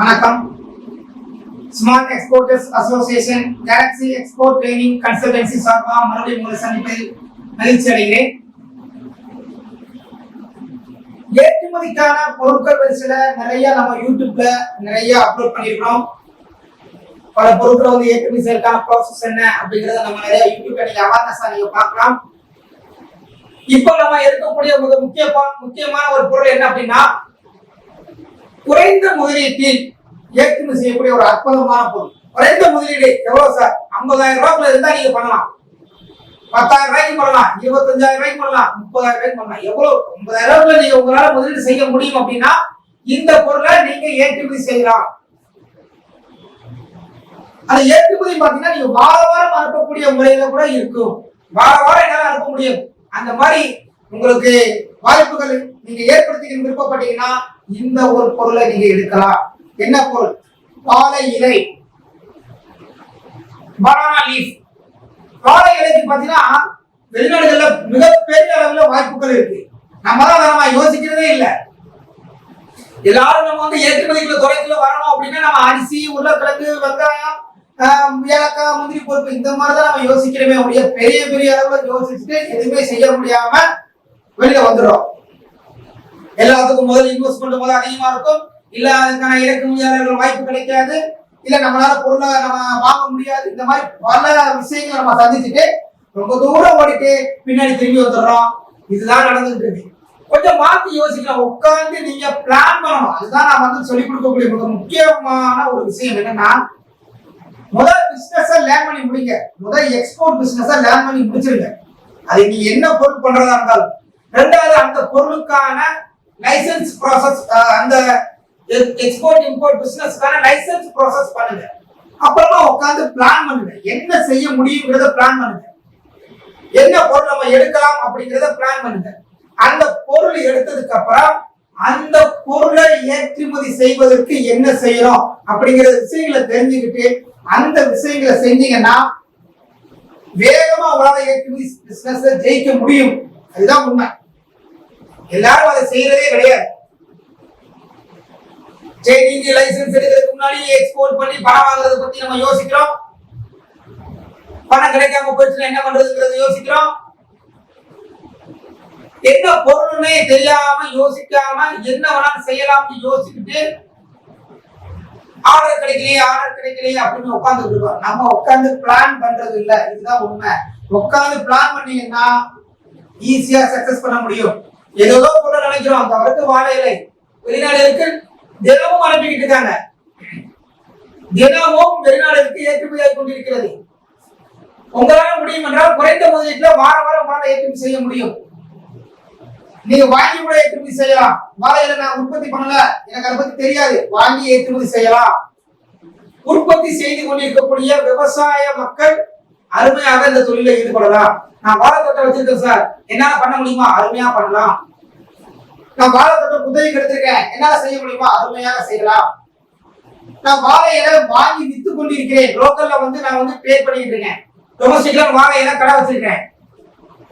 வணக்கம். Smart exporters association galaxy export training consultancy சார்பா மறுபடியும் உங்களை சந்திப்பில் மகிழ்ச்சி அடைகிறேன். ஏற்றுமதிக்கான பொருட்கள் வரிசையில நிறைய நம்ம யூடியூப்ல நிறைய அப்லோட் பண்ணிருக்கிறோம் பல பொருட்களை வந்து ஏற்றுமதி செய்யறதுக்கான ப்ராசஸ் என்ன அப்படிங்கறத நம்ம நிறைய யூடியூப்ல நீங்க அவேர்னஸா நீங்க பார்க்கலாம். இப்போ நம்ம எடுக்கக்கூடிய மிக முக்கிய முக்கியமான ஒரு பொருள் என்ன அப்படின்னா குறைந்த முதலீட்டில் ஏற்றுமதி செய்யக்கூடிய ஒரு அற்புதமான பொருள். குறைந்த முதலீடு எவ்வளவு சார்? ஐம்பதாயிரம் ரூபாய்க்குள்ள இருந்தா நீங்க பண்ணலாம். பத்தாயிரம் ரூபாய்க்கு பண்ணலாம். இருபத்தஞ்சாயிரம் ரூபாய்க்கு பண்ணலாம். முப்பதாயிரம் ரூபாய்க்கு பண்ணலாம். எவ்வளவு? ஐம்பதாயிரம் ரூபாய்க்குள்ள நீங்க உங்களால முதலீடு செய்ய முடியும் அப்படின்னா இந்த பொருளை நீங்க ஏற்றுமதி செய்யலாம். அந்த ஏற்றுமதி பாத்தீங்கன்னா நீங்க வார வாரம் அனுப்பக்கூடிய முறையில கூட இருக்கும். வார வாரம் என்னால அனுப்ப முடியும். அந்த மாதிரி உங்களுக்கு வாய்ப்புகள் நீங்க ஏற்படுத்திக்க விருப்பப்பட்டீங்கன்னா இந்த ஒரு பொருளை நீங்க எடுக்கலாம். என்ன பொருள்? வாழை இலை. பனானா லீஃப் வாழை இலைக்கு பாத்தீங்கன்னா வெளிநாடுகள்ல மிகப்பெரிய அளவுல வாய்ப்புகள் இருக்கு. நம்ம தான் நம்ம யோசிக்கிறதே இல்லை. எல்லாரும் நம்ம வந்து ஏற்றுமதிக்குள்ள துறைக்குள்ள வரணும் அப்படின்னா நம்ம அரிசி உருளைக்கிழங்கு வெங்காயம் ஏலக்காய் முந்திரி பொறுப்பு இந்த மாதிரிதான் நம்ம யோசிக்கிறோமே ஒழிய பெரிய பெரிய அளவுல யோசிச்சுட்டு எதுவுமே செய்ய முடியாம வெளியில வந்துடும் எல்லாத்துக்கும் முதல் இன்வெஸ்ட்மெண்ட் முதல் அதிகமா இருக்கும். இல்ல அதுக்கான இறக்குமதியாளர்கள் வாய்ப்பு கிடைக்காது. இல்ல நம்மளால பொருளை நம்ம வாங்க முடியாது. இந்த மாதிரி பல விஷயங்களை நம்ம சந்திச்சுட்டு ரொம்ப தூரம் ஓடிட்டு பின்னாடி திரும்பி வந்துடுறோம். இதுதான் நடந்துட்டு இருக்கு. கொஞ்சம் மாத்தி யோசிக்கலாம். உட்காந்து நீங்க பிளான் பண்ணணும். அதுதான் நான் வந்து சொல்லிக் கொடுக்கக்கூடிய மிக முக்கியமான ஒரு விஷயம் என்னன்னா முதல் பிசினஸ் லேர்ன் பண்ணி முடிங்க. முதல் எக்ஸ்போர்ட் பிசினஸ் லேர்ன் பண்ணி முடிச்சிருங்க. அது நீங்க என்ன பொருள் பண்றதா இருந்தாலும். ரெண்டாவது அந்த பொருளுக்கான லைசென்ஸ் ப்ராசஸ் uh, அந்த எக்ஸ்போர்ட் இம்போர்ட் பிசினஸ்க்கான லைசென்ஸ் ப்ராசஸ் பண்ணுங்க. அப்புறமா உட்காந்து பிளான் பண்ணுங்க. என்ன செய்ய முடியுங்கிறத பிளான் பண்ணுங்க. என்ன பொருள் நம்ம எடுக்கலாம் அப்படிங்கிறத பிளான் பண்ணுங்க. அந்த பொருள் எடுத்ததுக்கு அப்புறம் அந்த பொருளை ஏற்றுமதி செய்வதற்கு என்ன செய்யணும் அப்படிங்கிற விஷயங்களை தெரிஞ்சுக்கிட்டு அந்த விஷயங்களை செஞ்சீங்கன்னா வேகமா உங்களால ஏற்றுமதி பிசினஸ் ஜெயிக்க முடியும். அதுதான் உண்மை. எல்லாரும் அதை செய்யறதே கிடையாது. சரி நீங்க லைசன்ஸ் எடுக்கிறதுக்கு முன்னாடி எக்ஸ்போர்ட் பண்ணி பணம் வாங்குறத பத்தி நம்ம யோசிக்கிறோம். பணம் கிடைக்காம போச்சுன்னா என்ன பண்றதுங்கிறத யோசிக்கிறோம். என்ன பொருள்னே தெரியாம யோசிக்காம என்ன வேணாலும் செய்யலாம்னு யோசிச்சுட்டு ஆர்டர் கிடைக்கலையே ஆர்டர் கிடைக்கலையே அப்படின்னு உட்காந்து இருக்கோம் நம்ம உட்காந்து பிளான் பண்றது இல்ல. இதுதான் உண்மை. உட்காந்து பிளான் பண்ணீங்கன்னா ஈஸியா சக்சஸ் பண்ண முடியும். ஏதோ கூட நினைக்கிறோம். தவிர்த்து வாழை இலை. வெளிநாடுகளுக்கு தினமும் அனுப்பிக்கிட்டு இருக்காங்க. தினமும் வெளிநாடுகளுக்கு ஏற்றுமதி கொண்டிருக்கிறது. உங்களால முடியும் என்றால் குறைந்த முதலீட்டுல வார வாரம் வாழை ஏற்றுமதி செய்ய முடியும். நீங்க வாங்கி கூட ஏற்றுமதி செய்யலாம். வாழையில நான் உற்பத்தி பண்ணல. எனக்கு அதை பத்தி தெரியாது. வாங்கி ஏற்றுமதி செய்யலாம். உற்பத்தி செய்து கொண்டிருக்கக்கூடிய விவசாய மக்கள் அருமையாக இந்த தொழிலை ஈடுபடலாம். நான் வாழைத்தோட்டம் வச்சிருக்கேன் சார். என்னால பண்ண முடியுமா? அருமையா பண்ணலாம். நான் வாழைத்தோட்டம் குத்தகைக்கு எடுத்திருக்கேன். என்னால செய்ய முடியுமா? அருமையாக செய்யலாம். நான் வாழை இலை வாங்கி வித்து கொண்டிருக்கிறேன். லோக்கல்ல வந்து நான் வந்து பே பண்ணிட்டு இருக்கேன். டொமஸ்டிக்ல வாழை இலை கடை வச்சிருக்கேன்.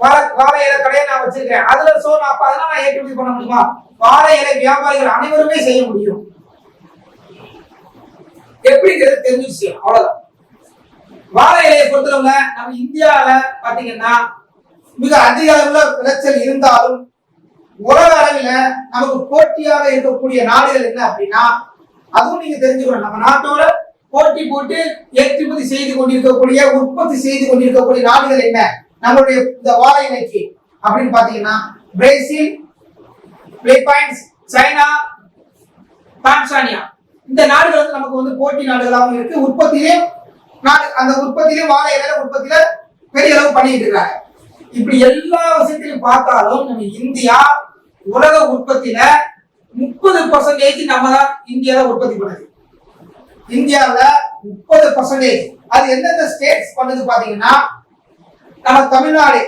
வாழை வாழை இலை கடையை நான் வச்சிருக்கேன். அதுல சோ நான் அப்ப அதெல்லாம் நான் ஏற்றுமதி பண்ண முடியுமா? வாழை இலை வியாபாரிகள் அனைவருமே செய்ய முடியும். எப்படிங்கிறது தெரிஞ்ச விஷயம் அவ்வளவுதான். வாழை இலையை பொறுத்தவங்க நம்ம இந்தியாவில் பாத்தீங்கன்னா மிக அதிக அளவுல விளைச்சல் இருந்தாலும் உலக அளவில் நமக்கு போட்டியாக இருக்கக்கூடிய நாடுகள் என்ன அப்படின்னா அதுவும் நீங்க தெரிஞ்சுக்கணும். நம்ம நாட்டோட போட்டி போட்டு ஏற்றுமதி செய்து கொண்டிருக்கக்கூடிய உற்பத்தி செய்து கொண்டிருக்கக்கூடிய நாடுகள் என்ன? நம்மளுடைய இந்த வாழை இலைக்கு அப்படின்னு பாத்தீங்கன்னா பிரேசில் பிலிப்பைன்ஸ் சைனா டான்சானியா இந்த நாடுகள் வந்து நமக்கு வந்து போட்டி நாடுகளாகவும் இருக்கு. உற்பத்தியே நாடு அந்த உற்பத்தியிலும் வாழை இலையில உற்பத்தியில பெரிய அளவு பண்ணிட்டு இருக்காங்க. இப்படி எல்லா விஷயத்திலும் பார்த்தாலும் நம்ம இந்தியா உலக உற்பத்தியில முப்பது பர்சன்டேஜ் நம்ம தான் இந்தியால உற்பத்தி பண்ணுது. இந்தியாவில் முப்பது பர்சன்டேஜ் அது எந்தெந்த ஸ்டேட்ஸ் பண்ணுது பாத்தீங்கன்னா நம்ம தமிழ்நாடு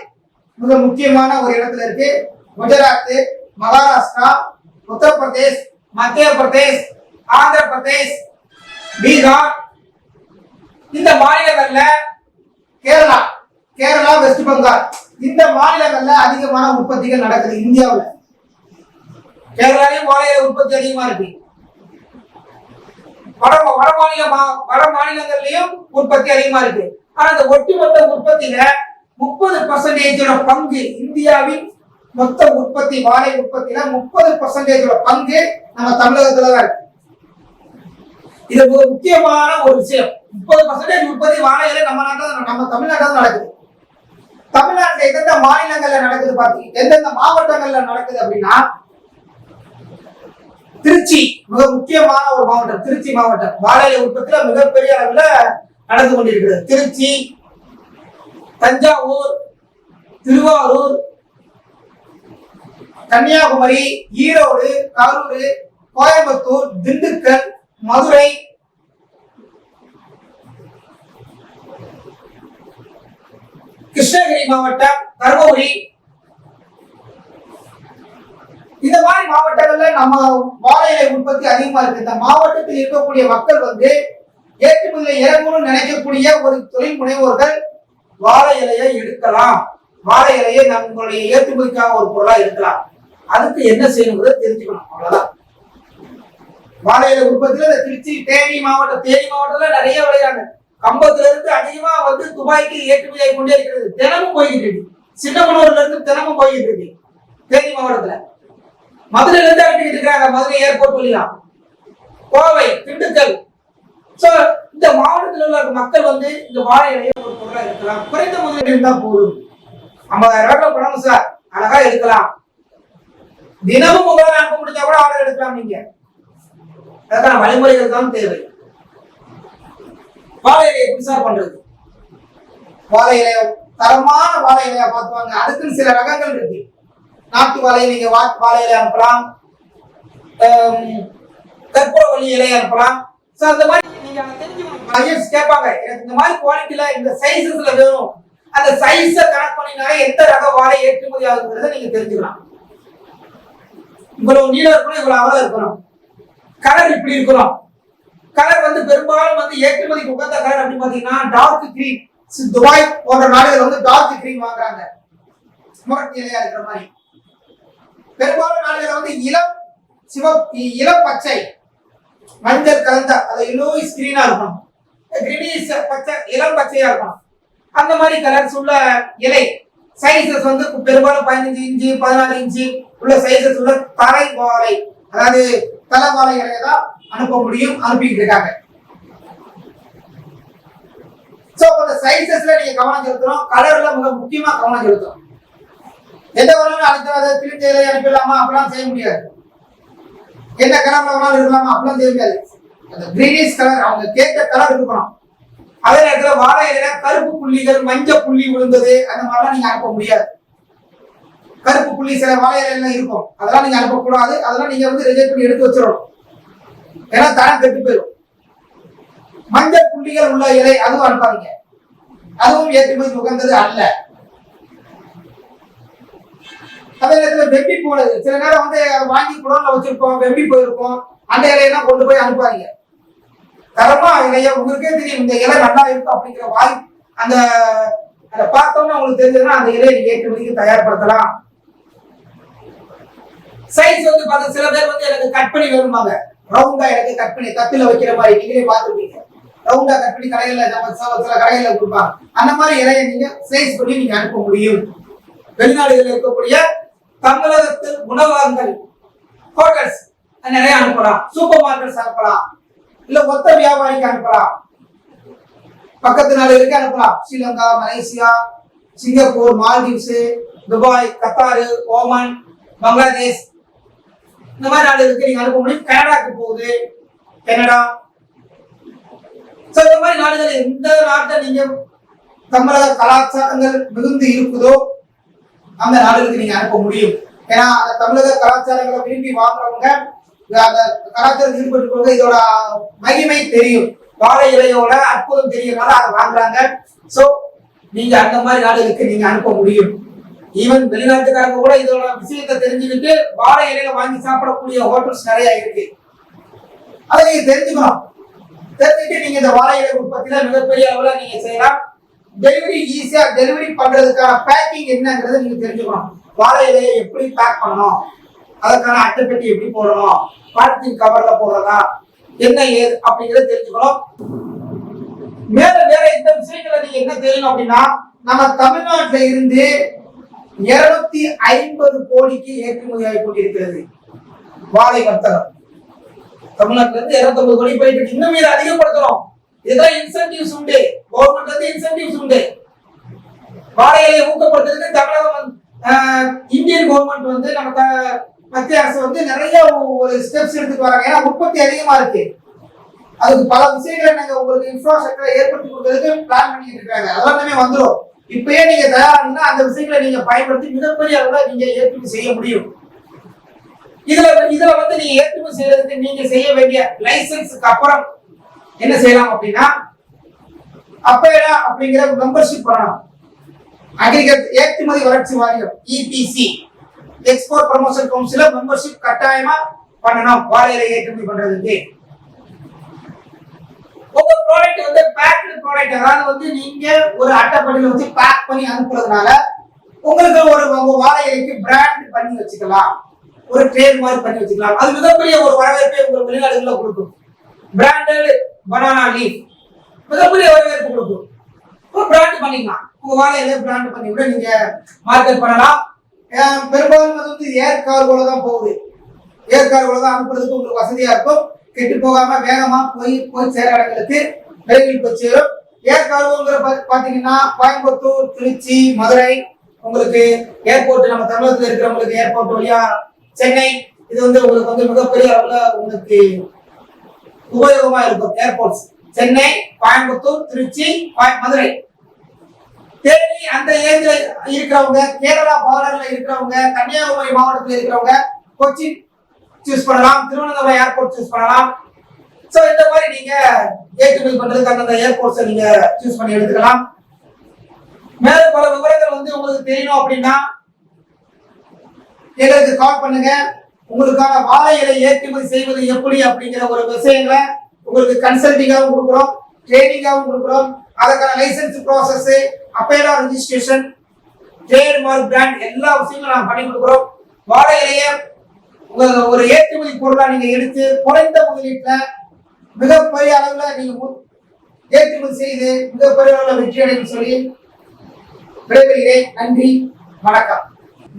மிக முக்கியமான ஒரு இடத்துல இருக்கு. குஜராத் மகாராஷ்டிரா உத்தரப்பிரதேஷ் மத்திய பிரதேஷ் ஆந்திர பிரதேஷ் பீகார் இந்த மாநிலங்கள்ல கேரளா. கேரளா வெஸ்ட் பெங்கால் இந்த மாநிலங்கள்ல அதிகமான உற்பத்திகள் நடக்குது இந்தியாவில். கேரளாலையும் வாழை உற்பத்தி அதிகமா இருக்கு. வட வட மாநில மா- வட மாநிலங்கள்லயும் உற்பத்தி அதிகமா இருக்கு. ஆனா இந்த ஒட்டுமொத்த உற்பத்தியில முப்பது பர்சன்டேஜோட பங்கு இந்தியாவின் மொத்த உற்பத்தி வாழை உற்பத்தியில முப்பது பர்சன்டேஜோட பங்கு நம்ம தமிழகத்துல தான் இருக்கு. இது மிக முக்கியமான ஒரு விஷயம். முப்பது பர்சன்டேஜ் உற்பத்தி வாழையில நம்ம நாட்டில் நம்ம தமிழ்நாட்டில் நடக்குது. தமிழ்நாட்டில் எந்தெந்த மாநிலங்கள்ல நடக்குது பாத்தீங்க? எந்தெந்த மாவட்டங்கள்ல நடக்குது அப்படின்னா திருச்சி மிக முக்கியமான ஒரு மாவட்டம். திருச்சி மாவட்டம். வாழை உற்பத்தியில மிகப்பெரிய அளவுல நடந்து கொண்டிருக்கிறது. திருச்சி தஞ்சாவூர் திருவாரூர் கன்னியாகுமரி ஈரோடு கரூர் கோயம்புத்தூர் திண்டுக்கல் மதுரை. கிருஷ்ணகிரி மாவட்டம் தருமபுரி. இந்த மாதிரி மாவட்டங்கள்ல நம்ம வாழை இலை உற்பத்தி அதிகமா இருக்கு. இந்த மாவட்டத்தில் இருக்கக்கூடிய மக்கள் வந்து ஏற்றுமதியில இறங்கணும்னு நினைக்கக்கூடிய ஒரு தொழில் முனைவோர்கள் வாழை இலையை எடுக்கலாம். வாழை இலையை நம்மளுடைய ஏற்றுமதிக்காக ஒரு பொருளா எடுக்கலாம். அதுக்கு என்ன செய்யணுங்கிறத தெரிஞ்சுக்கணும். அவ்வளவுதான். வாழை இலை உற்பத்தியில இந்த திருச்சி தேனி மாவட்டம் தேனி மாவட்டத்துல நிறைய விளையாடுறாங்க கம்பத்துல இருந்து அதிகமா வந்து துபாய்க்கு ஏற்றுமதி ஆகி கொண்டே இருக்கிறது. தினமும் போய்கிட்டு இருக்கு. சின்னமனூர்ல இருந்து தினமும் போய்கிட்டு இருக்கு. தேனி மாவட்டத்துல. மதுரையில இருந்து அனுப்பிட்டு இருக்காங்க. மதுரை ஏர்போர்ட் வழியா. கோவை திண்டுக்கல். சோ இந்த மாவட்டத்தில் உள்ள மக்கள் வந்து இந்த வாழை இலையை ஒரு பொருளா இருக்கலாம். குறைந்த முதலீடு இருந்தா போதும். ஐம்பதாயிரம் ரூபாய் பணம் சார் அழகா எடுக்கலாம். தினமும் உங்களால் அனுப்ப முடிஞ்சா கூட ஆர்டர் எடுக்கலாம் நீங்க. அதுக்கான வழிமுறைகள் தான் தேவை. வாழை இலையை எப்படி சார் பண்றது. வாழை இலைய தரமான வாழை இலையா பார்த்துவாங்க. அதுக்குன்னு சில ரகங்கள் இருக்கு. நாட்டு வாழையை நீங்க வாழை இலையை அனுப்பலாம். ஆம், கற்பூரவள்ளி இலையை அனுப்பலாம். ஸோ அந்த மாதிரி நீங்க அதை தெரிஞ்சுக்கணும். கேட்பாங்க. எனக்கு இந்த மாதிரி குவாலிட்டியில இந்த சைஸஸ்ல வேணும். அந்த சைஸ கணக்கு பண்ணினாலே எந்த ரக வாழை ஏற்றுமதி ஆகுங்கிறத நீங்க தெரிஞ்சுக்கலாம். இவ்வளவு நீளம் இருக்கணும் இவ்வளவு அவ்வளவு இருக்கணும். கலர் இப்படி இருக்கலாம் கலர் வந்து பெரும்பாலும் வந்து ஏற்றுமதிக்கு உகந்த கலர் அப்படின்னு பாத்தீங்கன்னா டார்க் கிரீன் துபாய் போன்ற நாடுகள் வந்து டார்க் கிரீன் வாங்குறாங்க. முரட்டியலையா இருக்கிற மாதிரி. பெரும்பாலும் நாடுகள் வந்து இளம் சிவ இளம் பச்சை. மஞ்சள் கலந்த அது லூயிஸ் கிரீனா இருக்கும் கிரீனிஷ் பச்சை இளம் பச்சையா இருக்கும் அந்த மாதிரி கலர்ஸ் உள்ள இலை சைஸஸ் வந்து பெரும்பாலும் பதினஞ்சு இன்ச்சு பதினாலு இன்ச்சு உள்ள சைஸஸ் உள்ள தரை வாழை. அதாவது தலை தான் அனுப்ப முடியும் அனுப்பிட்டு இருக்காங்க. சோ அந்த சைஸஸ்ல நீங்க கவனம் செலுத்தணும். கலர்ல மிக முக்கியமா கவனம் செலுத்தணும். எந்த வேணாலும் அடுத்த அதை இலையை அனுப்பிடலாமா? அப்படிலாம் செய்ய முடியாது. என்ன கலர்ல வேணாலும் இருக்கலாமா அப்படிலாம் செய்ய முடியாது. அந்த கிரீனிஷ் கலர் அவங்க கேட்ட கலர் இருக்கணும் அதே நேரத்தில் வாழை இலையில கருப்பு புள்ளிகள் மஞ்சள் புள்ளி விழுந்தது அந்த மாதிரிலாம் நீங்க அனுப்ப முடியாது. கருப்பு புள்ளி சில வாழை எல்லாம் இருக்கும். அதெல்லாம் நீங்க அனுப்பக்கூடாது. அதெல்லாம் நீங்க வந்து ரிஜெக்ட் பண்ணி எடுத்து வச்சிடணும். ஏன்னா தரம் கெட்டு போயிடும். மஞ்சள் புள்ளிகள் உள்ள இலை அதுவும் அனுப்பாதீங்க. அதுவும் ஏற்றுமதி உகந்தது அல்ல. அதே நேரத்தில் வெம்பி போனது சில நேரம் வந்து வாங்கி குடோன்ல வச்சிருப்போம். வெம்பி போயிருப்போம் அந்த இலையெல்லாம் கொண்டு போய் அனுப்பாதீங்க. தரமா இலைய உங்களுக்கே தெரியும். இந்த இலை நல்லா இருக்கும் அப்படிங்கிற வாய் அந்த அதை பார்த்தோம்னா உங்களுக்கு தெரிஞ்சதுன்னா அந்த இலையை ஏற்றுமதிக்கு தயார்படுத்தலாம். சைஸ் வந்து பார்த்து சில பேர் வந்து எனக்கு கட் பண்ணி வேணுமாங்க ரவுண்டா எனக்கு கட் பண்ணி தத்துல வைக்கிற மாதிரி நீங்களே பார்த்துருப்பீங்க. ரவுண்டா கட் பண்ணி கடையில நம்ம சில சில கடையில கொடுப்பாங்க. அந்த மாதிரி இலையை நீங்க சைஸ் பண்ணி நீங்க அனுப்ப முடியும். வெளிநாடுகளில் இருக்கக்கூடிய தமிழகத்தில் உணவகங்கள் ஹோட்டல்ஸ் நிறைய அனுப்பலாம். சூப்பர் மார்க்கெட்ஸ் அனுப்பலாம். இல்ல மொத்த வியாபாரிக்கு அனுப்பலாம். பக்கத்து நாடுகளுக்கு அனுப்பலாம். Sri Lanka Malaysia Singapore Maldives Dubai Qatar Oman Bangladesh இந்த மாதிரி நாடுகளுக்கு நீங்க அனுப்ப முடியும்? கனடாக்கு போகுது. கனடா. ஸோ இந்த மாதிரி நாடுகள் எந்த நாட்டை நீங்க தமிழக கலாச்சாரங்கள் மிகுந்து இருக்குதோ அந்த நாடுகளுக்கு நீங்க அனுப்ப முடியும். ஏன்னா அந்த தமிழக கலாச்சாரங்களை விரும்பி வாங்குறவங்க அந்த கலாச்சாரம் ஈடுபட்டு இதோட மகிமை தெரியும். வாழை இலையோட அற்புதம் தெரியறதுனால அதை வாங்குறாங்க. சோ நீங்க அந்த மாதிரி நாடுகளுக்கு நீங்க அனுப்ப முடியும். ஈவன் வெளிநாட்டுக்காரங்க கூட இதோட விஷயத்தை தெரிஞ்சுக்கிட்டு வாழை இலையில வாங்கி சாப்பிடக்கூடிய ஹோட்டல்ஸ் நிறைய இருக்கு. அதை நீங்க தெரிஞ்சுக்கணும். தெரிஞ்சுட்டு நீங்க இந்த வாழை இலை உற்பத்தியில மிகப்பெரிய அளவுல நீங்க செய்யலாம். டெலிவரி ஈஸியா டெலிவரி பண்றதுக்கான பேக்கிங் என்னங்கிறத நீங்க தெரிஞ்சுக்கணும். வாழை இலையை எப்படி பேக் பண்ணணும்? அதற்கான அட்டைப்பெட்டி எப்படி போடணும்? பாலித்தீன் கவர்ல போடுறதா? என்ன ஏது அப்படிங்கறத தெரிஞ்சுக்கணும். மேல வேற இந்த விஷயங்களை நீங்க என்ன தெரியணும் அப்படின்னா நம்ம தமிழ்நாட்டுல இருந்து இருநூத்தி ஐம்பது கோடிக்கு ஏற்றுமதி ஆகி கொண்டிருக்கிறது. வாழை வர்த்தகம். தமிழ்நாட்டுல இருந்து இருநூத்தி கோடி போயிட்டு இன்னும் இதை அதிகப்படுத்தணும். இதுதான் இன்சென்டிவ்ஸ் உண்டு. கவர்மெண்ட்ல இருந்து இன்சென்டிவ்ஸ் உண்டு. வாழையை ஊக்கப்படுத்துறதுக்கு தமிழகம் இந்தியன் கவர்மெண்ட் வந்து நம்ம மத்திய அரசு வந்து நிறைய ஒரு ஸ்டெப்ஸ் எடுத்துட்டு வராங்க. ஏன்னா உற்பத்தி அதிகமா இருக்கு. அதுக்கு பல விஷயங்களை நாங்க உங்களுக்கு இன்ஃப்ராஸ்ட்ரக்சரை ஏற்படுத்தி கொடுக்கறதுக்கு பிளான் பண்ணிட்டு இருக்காங்க. அதெல்லாமே வந்துடும் இப்பயே நீங்க தயாரானீங்கன்னா அந்த விஷயங்களை நீங்க பயன்படுத்தி மிகப்பெரிய அளவுல நீங்க ஏற்றுமதி செய்ய முடியும். இதுல இதுல வந்து நீங்க ஏற்றுமதி செய்யறதுக்கு நீங்க செய்ய வேண்டிய லைசன்ஸுக்கு அப்புறம் என்ன செய்யலாம் அப்படின்னா அப்பேடா அப்படிங்கிற மெம்பர்ஷிப் பண்ணணும் அக்ரிகல்ச்சர் ஏற்றுமதி வளர்ச்சி வாரியம் இபிசி எக்ஸ்போர்ட் ப்ரமோஷன் கவுன்சில மெம்பர்ஷிப் கட்டாயமா பண்ணணும். வாழையில ஏற்றுமதி பண்றதுக்கு. உங்க ப்ராடக்ட் வந்து பேக்டு ப்ராடக்ட் அதாவது வந்து நீங்க ஒரு அட்டைப்படியில வச்சு பேக் பண்ணி அனுப்புறதுனால உங்களுக்கு ஒரு உங்க வாழை இலைக்கு பிராண்ட் பண்ணி வச்சுக்கலாம். ஒரு ட்ரேட் மார்க் பண்ணி வச்சுக்கலாம். அது மிகப்பெரிய ஒரு வரவேற்பை உங்க வெளிநாடுகளில் கொடுக்கும். பிராண்டட் பனானா லீஃப் மிகப்பெரிய வரவேற்பு கொடுக்கும். ஒரு பிராண்ட் பண்ணிக்கலாம். உங்க எதாவது பிராண்ட் பண்ணி கூட நீங்க மார்க்கெட் பண்ணலாம். பெரும்பாலும் அது வந்து ஏர் கார்கோல தான் போகுது. ஏர் கார்கோல தான் அனுப்புறதுக்கு உங்களுக்கு வசதியா இருக்கும். கெட்டு போகாம வேகமா போய் போய் சேர இடங்களுக்கு விரைவில் போய் சேரும். ஏர் பாத்தீங்கன்னா கோயம்புத்தூர் திருச்சி மதுரை உங்களுக்கு ஏர்போர்ட் நம்ம தமிழகத்துல இருக்கிறவங்களுக்கு ஏர்போர்ட் வழியா சென்னை இது வந்து உங்களுக்கு வந்து மிகப்பெரிய அளவுல உங்களுக்கு உபயோகமா இருக்கும் ஏர்போர்ட்ஸ் சென்னை கோயம்புத்தூர் திருச்சி மதுரை. தேனி அந்த ஏரியா இருக்கிறவங்க கேரளா பார்டர்ல இருக்கிறவங்க கன்னியாகுமரி மாவட்டத்தில் இருக்கிறவங்க கொச்சின் சூஸ் பண்ணலாம். திருவனந்தபுரம் ஏர்போர்ட் சூஸ் பண்ணலாம். சோ இந்த மாதிரி நீங்க ஏற்றுமதி பண்றதுக்கு அந்தந்த ஏர்போர்ட்ஸை நீங்க சூஸ் பண்ணி எடுத்துக்கலாம். மேலும் பல விவரங்கள் வந்து உங்களுக்கு தெரியணும் அப்படின்னா எங்களுக்கு கால் பண்ணுங்க. உங்களுக்கான வாழை இலை ஏற்றுமதி செய்வது எப்படி அப்படிங்கிற ஒரு விஷயங்களை உங்களுக்கு கன்சல்டிங்காகவும் கொடுக்குறோம் ட்ரைனிங்காகவும் கொடுக்குறோம். அதுக்கான லைசன்ஸ் ப்ராசஸ் அப்பேலா ரெஜிஸ்ட்ரேஷன் ட்ரேட் மார்க் பிராண்ட் எல்லா விஷயங்களும் நாங்கள் பண்ணி கொடுக்குறோம். வாழை இலையை ஒரு ஏற்றுமதி பொருளா நீங்க எடுத்து குறைந்த முதலீட்டுல மிகப்பெரிய அளவுல நீங்க ஏற்றுமதி செய்து மிகப்பெரிய அளவுல வெற்றி அடையும் சொல்லி விடைபெறுகிறேன். நன்றி. வணக்கம்.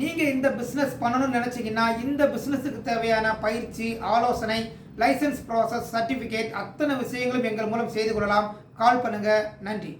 நீங்க இந்த பிசினஸ் பண்ணணும்னு நினைச்சீங்கன்னா இந்த பிசினஸுக்கு தேவையான பயிற்சி ஆலோசனை லைசன்ஸ் ப்ராசஸ் சர்டிஃபிகேட் அத்தனை விஷயங்களும் எங்கள் மூலம் செய்து கொள்ளலாம். கால் பண்ணுங்க. நன்றி.